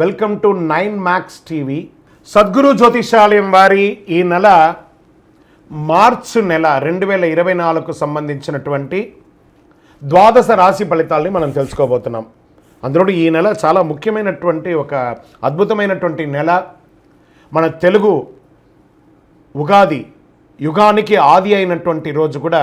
Welcome to nine max TV. Sadguru Jyothishalayam వారి ఈ నెల మార్చ్ నెల రెండు వేల ఇరవై నాలుగుకు సంబంధించినటువంటి ద్వాదశ రాశి ఫలితాల్ని మనం తెలుసుకోబోతున్నాం. అందులో ఈ నెల చాలా ముఖ్యమైనటువంటి ఒక అద్భుతమైనటువంటి నెల. మన తెలుగు ఉగాది యుగానికి ఆది అయినటువంటి రోజు కూడా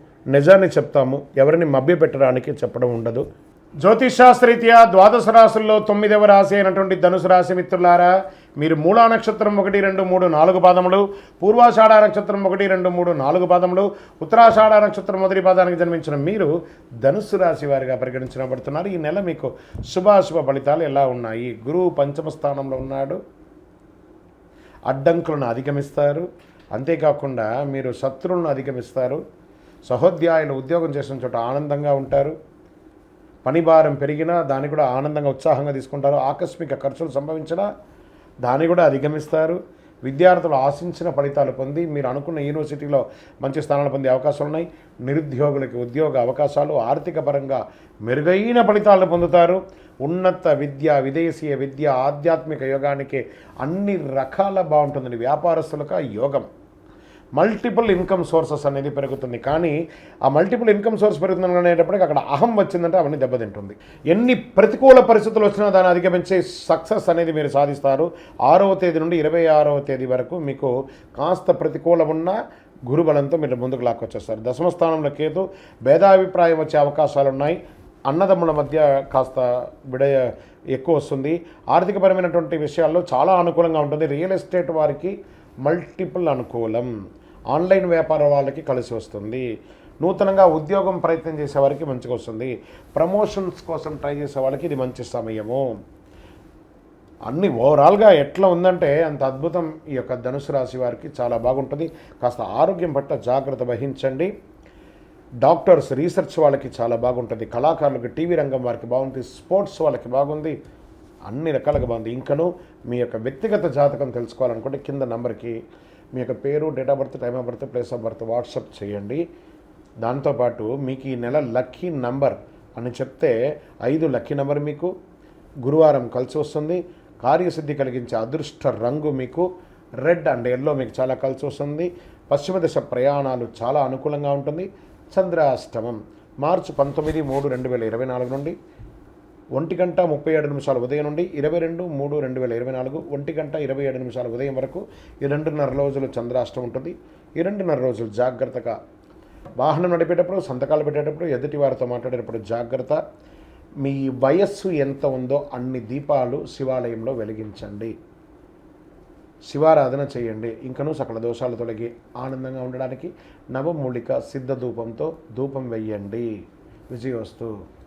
నిజాన్ని చెప్తాము ఎవరిని మభ్యపెట్టడానికి చెప్పడం ఉండదు. జ్యోతిషాస్త్రీత్యా ద్వాదశ రాశుల్లో తొమ్మిదవ రాశి అయినటువంటి ధనుసు రాశి మిత్రులారా మీరు మూలా నక్షత్రం ఒకటి రెండు మూడు నాలుగు పాదములు పూర్వాషాఢ నక్షత్రం ఒకటి రెండు మూడు నాలుగు పాదములు ఉత్తరాషాఢ నక్షత్రం మొదటి పాదానికి జన్మించిన మీరు ధనుస్సు రాశి వారిగా పరిగణించబడుతున్నారు. ఈ నెల మీకు శుభాశుభ ఫలితాలు ఎలా ఉన్నాయి? గురువు పంచమ స్థానంలో ఉన్నాడు. అడ్డంకులను అధిగమిస్తారు. అంతేకాకుండా మీరు శత్రువులను అధిగమిస్తారు. సహోద్యాయులు ఉద్యోగం చేసిన చోట ఆనందంగా ఉంటారు. పని భారం పెరిగినా దాన్ని కూడా ఆనందంగా ఉత్సాహంగా తీసుకుంటారు. ఆకస్మిక ఖర్చులు సంభవించినా దాన్ని కూడా అధిగమిస్తారు. విద్యార్థులు ఆశించిన ఫలితాలు పొంది మీరు అనుకున్న యూనివర్సిటీలో మంచి స్థానాలు పొందే అవకాశాలు ఉన్నాయి. నిరుద్యోగులకి ఉద్యోగ అవకాశాలు ఆర్థిక పరంగా మెరుగైన ఫలితాలను పొందుతారు. ఉన్నత విద్య విదేశీయ విద్య ఆధ్యాత్మిక యోగానికి అన్ని రకాల బాగుంటుందండి వ్యాపారస్తులకు యోగం. మల్టిపుల్ ఇన్కమ్ సోర్సెస్ అనేది పెరుగుతుంది. కానీ ఆ మల్టిపుల్ ఇన్కమ్ సోర్స్ పెరుగుతుంది అనేటప్పటికి అక్కడ అహం వచ్చిందంటే అవన్నీ దెబ్బతింటుంది. ఎన్ని ప్రతికూల పరిస్థితులు వచ్చినా దాన్ని అధిగమించే సక్సెస్ అనేది మీరు సాధిస్తారు. ఆరవ తేదీ నుండి ఇరవై ఆరవ తేదీ వరకు మీకు కాస్త ప్రతికూలం ఉన్న గురుబలంతో మీరు ముందుకు లాక్కొచ్చేస్తారు. దశమ స్థానంలో కేతు భేదాభిప్రాయం వచ్చే అవకాశాలు ఉన్నాయి అన్నదమ్ముల మధ్య కాస్త విడయ ఎక్కువ వస్తుంది. ఆర్థికపరమైనటువంటి విషయాల్లో చాలా అనుకూలంగా ఉంటుంది. రియల్ ఎస్టేట్ వారికి మల్టిపుల్ అనుకూలం. ఆన్లైన్ వ్యాపార వాళ్ళకి కలిసి వస్తుంది. నూతనంగా ఉద్యోగం ప్రయత్నం చేసే వారికి మంచిగా వస్తుంది. ప్రమోషన్స్ కోసం ట్రై చేసే వాళ్ళకి ఇది మంచి సమయము. అన్ని ఓవరాల్గా ఎట్లా ఉందంటే అంత అద్భుతం ఈ యొక్క ధనుసు రాశి వారికి చాలా బాగుంటుంది. కాస్త ఆరోగ్యం పట్ల జాగ్రత్త వహించండి. డాక్టర్స్ రీసెర్చ్ వాళ్ళకి చాలా బాగుంటుంది. కళాకారులకు టీవీ రంగం వారికి బాగుంటుంది. స్పోర్ట్స్ వాళ్ళకి బాగుంది. అన్ని రకాలుగా బాగుంది. ఇంకను మీ యొక్క వ్యక్తిగత జాతకం తెలుసుకోవాలనుకుంటే కింద నంబర్కి మీ యొక్క పేరు date of birth time of birth place of birth WhatsApp చేయండి. దాంతోపాటు మీకు ఈ నెల లక్కీ నంబర్ అని చెప్తే ఐదు లక్కీ నంబర్ మీకు గురువారం కలిసి వస్తుంది. కార్యసిద్ధి కలిగించే అదృష్ట రంగు మీకు రెడ్ అండ్ ఎల్లో మీకు చాలా కలిసి వస్తుంది. పశ్చిమ దశ ప్రయాణాలు చాలా అనుకూలంగా ఉంటుంది. చంద్రాష్టమం మార్చి పంతొమ్మిది మూడు రెండు వేల ఇరవై నాలుగు నుండి ఒంటి గంట ముప్పై ఏడు నిమిషాల ఉదయం నుండి ఇరవై రెండు మూడు రెండు వేల ఇరవై నాలుగు ఒంటి గంట ఇరవై ఏడు నిమిషాల ఉదయం వరకు ఈ రెండున్నర రోజులు చంద్రాష్టం ఉంటుంది. ఈ రెండున్నర రోజులు జాగ్రత్తగా వాహనం నడిపేటప్పుడు సంతకాలు పెట్టేటప్పుడు ఎదుటి వారితో మాట్లాడేటప్పుడు జాగ్రత్త. మీ వయస్సు ఎంత ఉందో అన్ని దీపాలు శివాలయంలో వెలిగించండి. శివారాధన చేయండి. ఇంకనూ సకల దోషాలు తొలగి ఆనందంగా ఉండడానికి నవమూలిక సిద్ధ ధూపంతో ధూపం వెయ్యండి విజయోస్తు.